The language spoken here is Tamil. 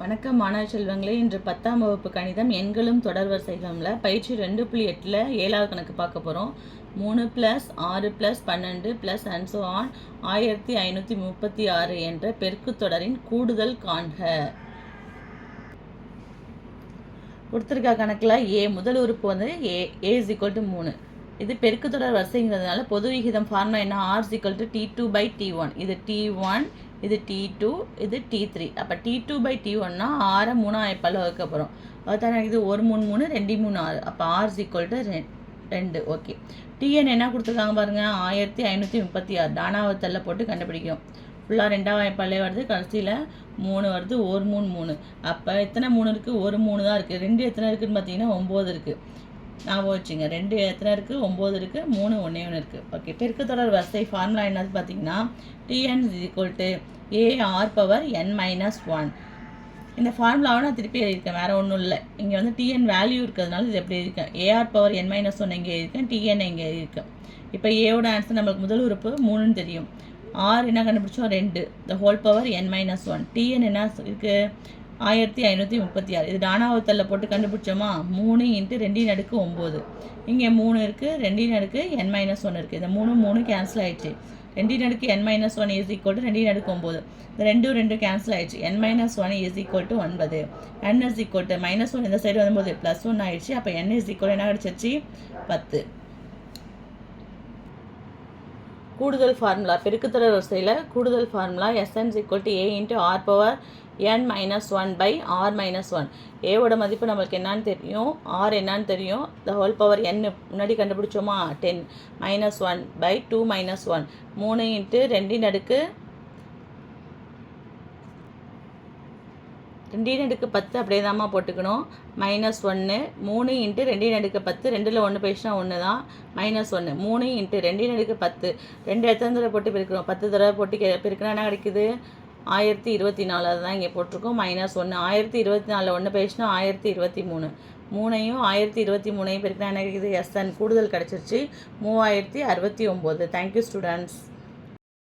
வணக்கம் மாணவ செல்வங்களே. இன்று பத்தாம் வகுப்பு கணிதம் எண்களும் தொடர் வரிசைகளும்ல பயிற்சி ரெண்டு புள்ளி எட்டில் ஏழாவது கணக்கு பார்க்க போகிறோம் மூணு ப்ளஸ் ஆறு ப்ளஸ் பன்னெண்டு ப்ளஸ் அன்சோ ஆன் ஆயிரத்தி ஐநூற்றி முப்பத்தி ஆறு என்ற பெருக்குத் தொடரின் கூடுதல் காண்க. கொடுத்துருக்க கணக்கில் ஏ முதல் உறுப்பு வந்து A A is equal to மூணு. இது பெருக்கு தொடர் வரிசைங்கிறதுனால பொது விகிதம் ஃபார்முலா என்ன? ஆர் சிக்கல் to T two by T one இது டி ஒன் இது டி டூ இது டி த்ரீ அப்போ டி டூ பை டி ஒன்னா ஆறை மூணு ஆயப்பால் வகுக்க போகிறோம் அதுதான் இது ஒரு மூணு மூணு ரெண்டு மூணு ஆறு. அப்போ ஆர் சிக்கல் டு ரெண்டு. ஓகே டிஎன் என்ன கொடுத்துருக்காங்க பாருங்கள் ஆயிரத்தி ஐநூற்றி முப்பத்தி ஆறு. தானாவத்தல்ல போட்டு கண்டுபிடிக்கும் ஃபுல்லாக ரெண்டாவது வாய்ப்பாலே வருது. கடைசியில் மூணு வருது. ஒரு மூணு மூணு. அப்போ எத்தனை மூணு இருக்குது ஒரு மூணு தான் இருக்குது ரெண்டு எத்தனை இருக்குதுன்னு பார்த்தீங்கன்னா ஒம்பது இருக்குது ஞாபகம் வச்சுங்க. ரெண்டு எத்தனை இருக்குது ஒம்பது இருக்குது மூணு ஒன்றே ஒன்று இருக்குது ஓகே பெருக்கு தொடர் வரிசை ஃபார்முலா என்னது பார்த்தீங்கன்னா TN is equal to AR power N minus one இந்த ஃபார்முலாவை நான் திருப்பி எழுதியிருக்கேன். வேறு ஒன்றும் இல்லை. இங்கே வந்து டிஎன் வேல்யூ இருக்கிறதுனால இது எப்படி இருக்கேன் AR power N minus one இங்கே இருக்கேன் டிஎன் இங்கே இருக்குது இப்போ ஏவோட ஆன்சர் நம்மளுக்கு முதல் உறுப்பு மூணுன்னு தெரியும். ஆர் என்ன கண்டுபிடிச்சோம்? ரெண்டு. The whole power N minus one TN என்ன இருக்குது ஆயிரத்தி ஐநூற்றி முப்பத்தி ஆறு. இது டானாவத்தலில் போட்டு கண்டுபிடிச்சோமா? மூணு இன்ட்டு ரெண்டின் அடுக்கு ஒம்பது. இங்கே மூணு இருக்குது ரெண்டின் அடுக்கு என் மைனஸ் ஒன் இருக்குது இந்த மூணு மூணு கேன்சல் ஆயிடுச்சு. ரெண்டின் அடுக்கு N minus one is equal to ரெண்டின் அடுக்கு ஒம்பது. இந்த ரெண்டும் ரெண்டு கேன்சல் ஆயிடுச்சு. N minus one is equal to ஒன்பது. N is equal to minus one இந்த சைடு வரும்போது ப்ளஸ் ஒன் ஆயிடுச்சு. அப்போ என் இஸ் ஈக்குவல் என்ன கிடச்சிருச்சு பத்து. கூடுதல் ஃபார்முலா பெருக்குத்தொடர் வரிசையில் கூடுதல் formula SNS equal to A into R power N minus one by R minus one ஏவோட மதிப்பு நம்மளுக்கு என்னன்னு தெரியும்? ஆர் என்னன்னு தெரியும்? த ஹோல் பவர் என் முன்னாடி கண்டுபிடிச்சோமா? Ten minus one by two minus one மூணு இன்ட்டு ரெண்டின் அடுக்கு ரெண்டின் அடுக்கு பத்து அப்படியே தாம்மா போட்டுக்கணும். மைனஸ் ஒன்று மூணு இன்ட்டு ரெண்டின் அடுக்கு பத்து. ரெண்டில் ஒன்று பேசினா ஒன்று தான் மைனஸ் ஒன்று மூணு இன்ட்டு ரெண்டையும் அடுக்கு பத்து. ரெண்டு எத்தனை தடவை போட்டு பெருக்கிறோம்? பத்து தடவை போட்டு கே பெருக்கினா என்ன கிடைக்குது? ஆயிரத்தி இருபத்தி நாலு. அதுதான் இங்கே போட்டிருக்கோம். மைனஸ் ஒன்று ஆயிரத்தி இருபத்தி நாலில் ஒன்று போயிடுச்சுன்னா ஆயிரத்தி இருபத்தி மூணு. மூணையும் ஆயிரத்தி இருபத்தி மூணையும் பெருக்கினா என்ன கிடைக்குது? எஸ்என் கூடுதல் கிடச்சிருச்சு. மூவாயிரத்தி அறுபத்தி ஒம்பது. Thank you students